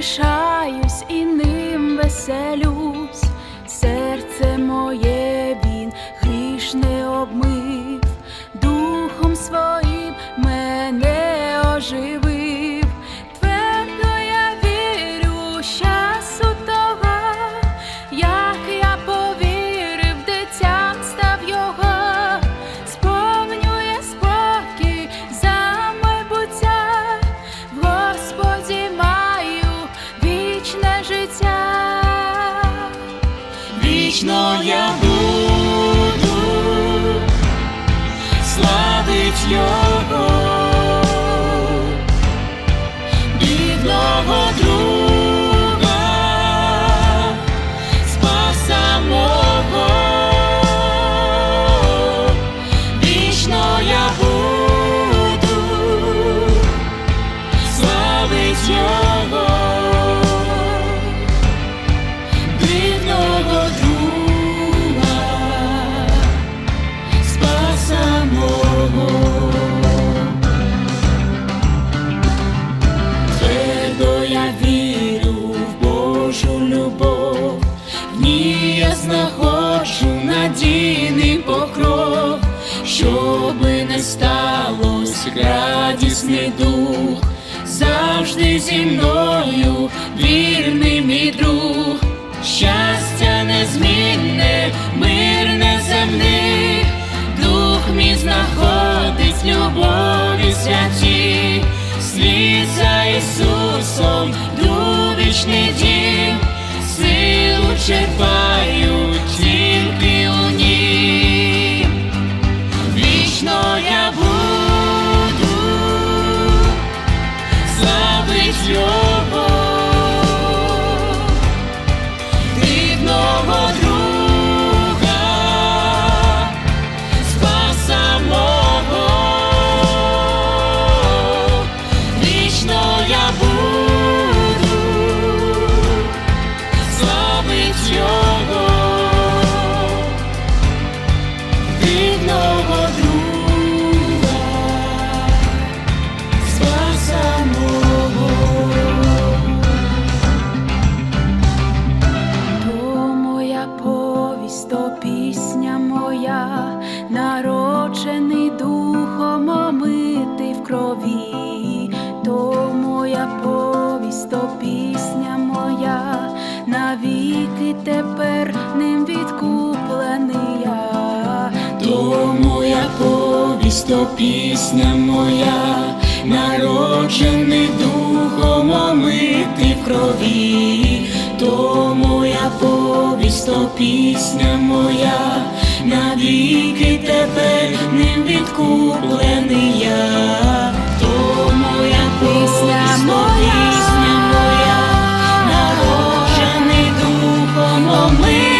тішаюсь і ним веселюсь, серце моє він грішне обмив, духом своїм мене оживив. Вічно я буду славить Його, бідного друга, спаса мого. Вічно я буду славить Його. Радісний дух, завжди зі мною вірний мій друг, щастя незмінне, мир неземний, дух мій знаходить любові святі, слід за Ісусом, вічний дім, силу черпаю тільки у нім. Вічно крові, то моя повість, то пісня моя, навіки тепер ним відкуплений я. То моя повість, то пісня моя, народжений духом омитий в крові, то моя повість, то пісня моя, навіки тепер ним відкуплений духом